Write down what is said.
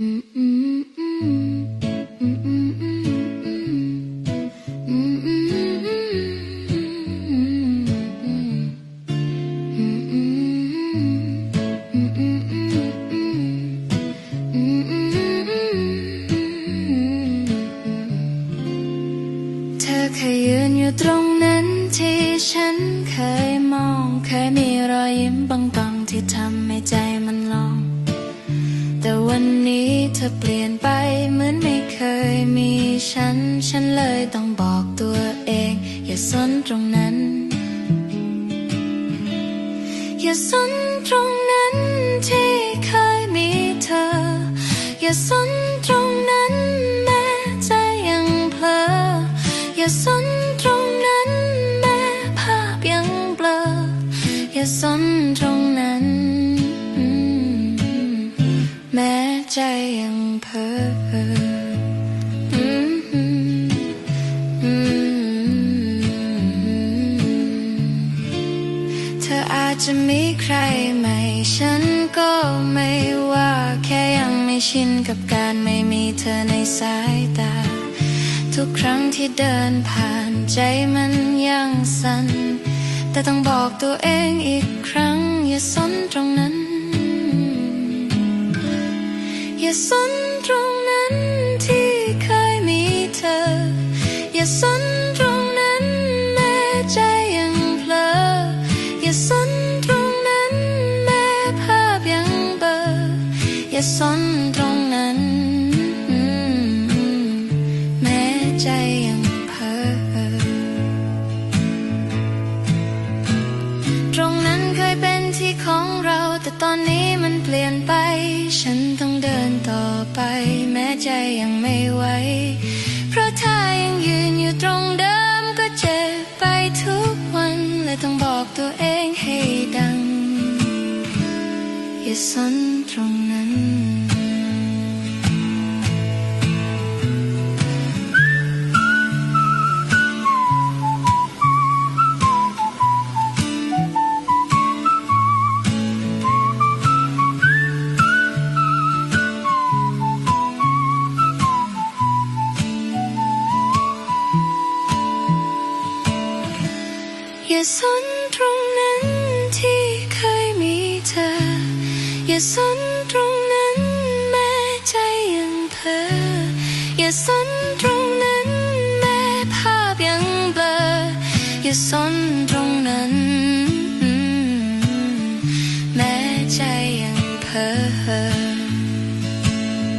เธอเคยยืนอยู่ตรงนั้นที่ฉันเคยมอง เคยมีรอยยิ้มบางตอนที่ทำให้ใจ วันนี้เธอเปลี่ยนไปเหมือนไม่เคยมีฉัน ฉันเลยต้องบอกตัวเอง อย่าสนตรงนั้น อย่าสนตรงนั้นที่เคยมีเธอ อย่าสนตรงนั้นแม้ใจยังเพลอ อย่าสนตรงนั้นแม้ภาพยังเบลอ อย่าสนตรง ใจยังเพ้อเธออาจจะมีใครใหม่ฉันก็ไม่ว่าแค่ยังไม่ชินกับการไม่มีเธอในสายตา ทุกครั้งที่เดินผ่านใจมันยังสั่นแต่ต้องบอกตัวเองอีกครั้ง อย่าสนตรงนั้น อย่าสนตรงนั้นที่เคยมีเธอ อย่าสนตรงนั้นแม้ใจยังเพลอ อย่าสนตรงนั้นแม้ภาพยังเบลออย่าสนตรงนั้นแม้ใจยังเพ้อตรงนั้นเคยเป็นที่ของเรา แต่ตอนนี้มันเปลี่ยนไป ไปแม้ใจยังไม่ไหวเพราะถ้ายังยืนอยู่ตรงเดิมก็เจ็บไปทุกวันและต้องบอกตัวเองให้ดังอย่าสนตรงนั้น อย่าสนตรงนั้นที่เคยมีเธอ อย่าสนตรงนั้นแม้ใจยังเพ้ออย่าสนตรงนั้นแม้ภาพยังเบลออย่าสนตรงนั้น แม้ใจยังเพ้อ